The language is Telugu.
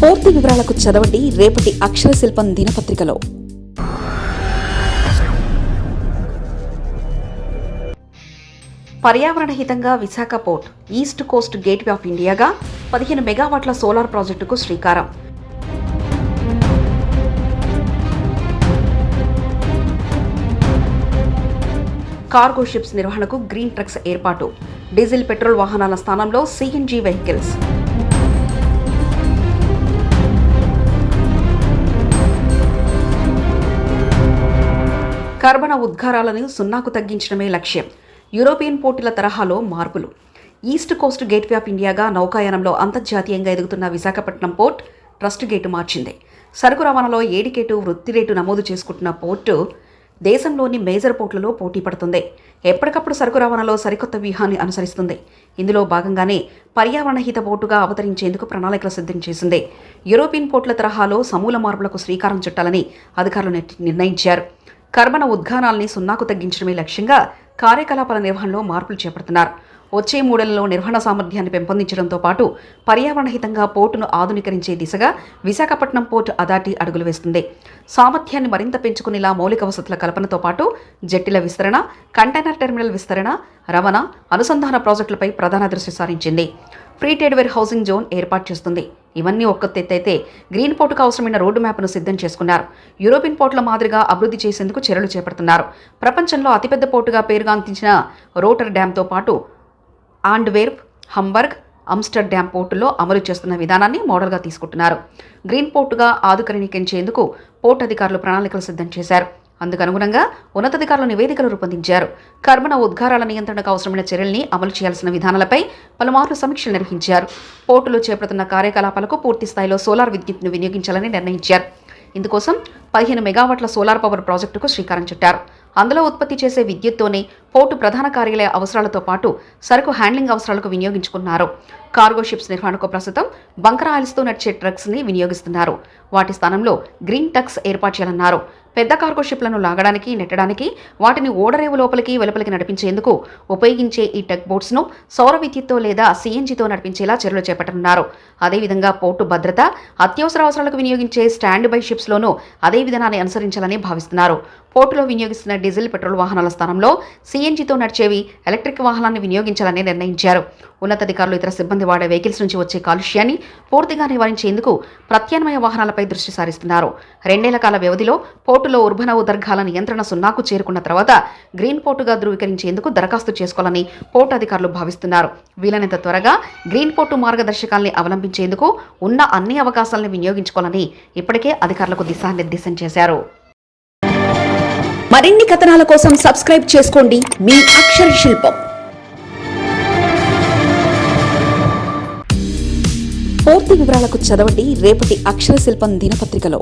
పూర్తి వివరాలకు చదవండి రేపటి అక్షర శిల్పం దినపత్రికలో. పర్యావరణ హితంగా Visakha port east coast gateway of ఇండియాగా పదిహేను మెగావాట్ల సోలార్ ప్రాజెక్టుకు శ్రీకారం. కార్గో షిప్స్ నిర్వహణకు గ్రీన్ ట్రక్స్ ఏర్పాటు. డీజిల్ పెట్రోల్ వాహనాల స్థానంలో సిఎన్జీ వెహికల్స్. కర్బన ఉద్గారాలను సున్నాకు తగ్గించడమే లక్ష్యం. యూరోపియన్ పోర్టుల తరహాలో మార్పులు. ఈస్ట్ కోస్ట్ గేట్వే ఆఫ్ ఇండియాగా నౌకాయానంలో అంతర్జాతీయంగా ఎదుగుతున్న విశాఖపట్నం పోర్ట్ ట్రస్ట్ గేటు మార్చింది. సరుకు రవాణాలో ఏడికేటు వృత్తి రేటు నమోదు చేసుకుంటున్న పోర్టు దేశంలోని మేజర్ పోర్టులలో పోటీ పడుతుంది. ఎప్పటికప్పుడు సరుకు రవాణాలో సరికొత్త వ్యూహాన్ని అనుసరిస్తుంది. ఇందులో భాగంగానే పర్యావరణ హిత పోర్టుగా అవతరించేందుకు ప్రణాళికలు సిద్ధం చేసింది. యూరోపియన్ పోర్టుల తరహాలో సమూల మార్పులకు శ్రీకారం చుట్టాలని అధికారులు నిర్ణయించారు. కర్బన ఉద్గానాల్ని సున్నాకు తగ్గించడమే లక్ష్యంగా కార్యకలాపాల నిర్వహణలో మార్పులు చేపడుతున్నారు. వచ్చే మూడేళ్ళలో నిర్వహణ సామర్థ్యాన్ని పెంపొందించడంతో పాటు పర్యావరణ హితంగా పోర్టును ఆధునీకరించే దిశగా విశాఖపట్నం పోర్టు అథారిటీ అడుగులు వేస్తుంది. సామర్థ్యాన్ని మరింత పెంచుకునేలా మౌలిక వసతుల కల్పనతో పాటు జట్టిల విస్తరణ కంటైనర్ టెర్మినల్ విస్తరణ రవాణా అనుసంధాన ప్రాజెక్టులపై ప్రధాన దృష్టి సారించింది. ఫ్రీ ట్రేడ్వేర్ హౌసింగ్ జోన్ ఏర్పాటు చేస్తుంది. ఇవన్నీ ఒక్కతెత్తైతే గ్రీన్ పోర్టుకు అవసరమైన రోడ్డు మ్యాప్ను సిద్ధం చేసుకున్నారు. యూరోపియన్ పోర్టుల మాదిరిగా అభివృద్ధి చేసేందుకు చర్యలు చేపడుతున్నారు. ప్రపంచంలో అతిపెద్ద పోర్టుగా పేరుగాంతించిన రోటర్ డ్యాంతో పాటు ఆండ్వేర్ప్ హంబర్గ్ అమ్స్టర్ డ్యామ్ పోర్టులో అమలు చేస్తున్న విధానాన్ని మోడల్గా తీసుకుంటున్నారు. గ్రీన్ పోర్టుగా ఆధుకరణీకరించేందుకు పోర్టు అధికారులు ప్రణాళికలు సిద్ధం చేశారు. అందుకనుగుణంగా ఉన్నతాధికారులు నివేదికలు రూపొందించారు. కర్బన ఉద్గారాల నియంత్రణకు అవసరమైన చర్యల్ని అమలు చేయాల్సిన విధానాలపై పలుమార్లు సమీక్షలు నిర్వహించారు. పోర్టులో చేపడుతున్న కార్యకలాపాలకు పూర్తి స్థాయిలో సోలార్ విద్యుత్ను వినియోగించాలని నిర్ణయించారు. ఇందుకోసం పదిహేను మెగావాట్ల సోలార్ పవర్ ప్రాజెక్టుకు శ్రీకారం చుట్టారు. అందులో ఉత్పత్తి చేసే విద్యుత్తోనే పోర్టు ప్రధాన కార్యాలయ అవసరాలతో పాటు సరుకు హ్యాండ్లింగ్ అవసరాలకు వినియోగించుకున్నారు. కార్గో షిప్స్ నిర్వహణకు ప్రస్తుతం బంకర్ ఆయిల్స్తో నడిచే ట్రక్స్ని వినియోగిస్తున్నారు. వాటి స్థానంలో గ్రీన్ టక్స్ ఏర్పాటు చేయాలన్నారు. పెద్ద కార్గో షిప్లను లాగడానికి నెట్టడానికి వాటిని ఓడరేవు లోపలికి వెలుపలికి నడిపించేందుకు ఉపయోగించే ఈ టెక్ బోట్స్ను సౌర విద్యుత్తో లేదా సీఎన్జీతో నడిపించేలా చర్యలు చేపట్టనున్నారు. అదేవిధంగా పోర్టు భద్రత అత్యవసర అవసరాలకు వినియోగించే స్టాండ్ బై షిప్స్లోనూ అదే విధానాన్ని అనుసరించాలని భావిస్తున్నారు. పోర్టులో వినియోగిస్తున్న డీజిల్ పెట్రోల్ వాహనాల స్థానంలో సీఎన్జీతో నడిచేవి ఎలక్ట్రిక్ వాహనాన్ని వినియోగించాలని నిర్ణయించారు. ఉన్నతాధికారులు ఇతర సిబ్బంది వాడే వెహికల్స్ నుంచి వచ్చే కాలుష్యాన్ని పూర్తిగా నివారించేందుకు ప్రత్యామ్నాయ వాహనాలపై దృష్టి సారిస్తున్నారు. రెండేళ్ళ కాల వ్యవధిలో పోర్టులో ఉర్బన ఉదర్ఘాల నియంత్రణ సున్నాకు చేరుకున్న తర్వాత గ్రీన్ పోర్టుగా ధృవీకరించేందుకు దరఖాస్తు చేసుకోవాలని పోర్టు అధికారులు భావిస్తున్నారు. వీలైనంత త్వరగా గ్రీన్ పోర్టు మార్గదర్శకాల్ని అవలంబించేందుకు ఉన్న అన్ని అవకాశాలను వినియోగించుకోవాలని ఇప్పటికే అధికారులకు దిశానిర్దేశం చేశారు. మరిన్ని కథనాల కోసం సబ్స్క్రైబ్ చేసుకోండి మీ అక్షర శిల్పం. పూర్తి వివరాలకు చదవండి రేపటి అక్షర శిల్పం దినపత్రికలో.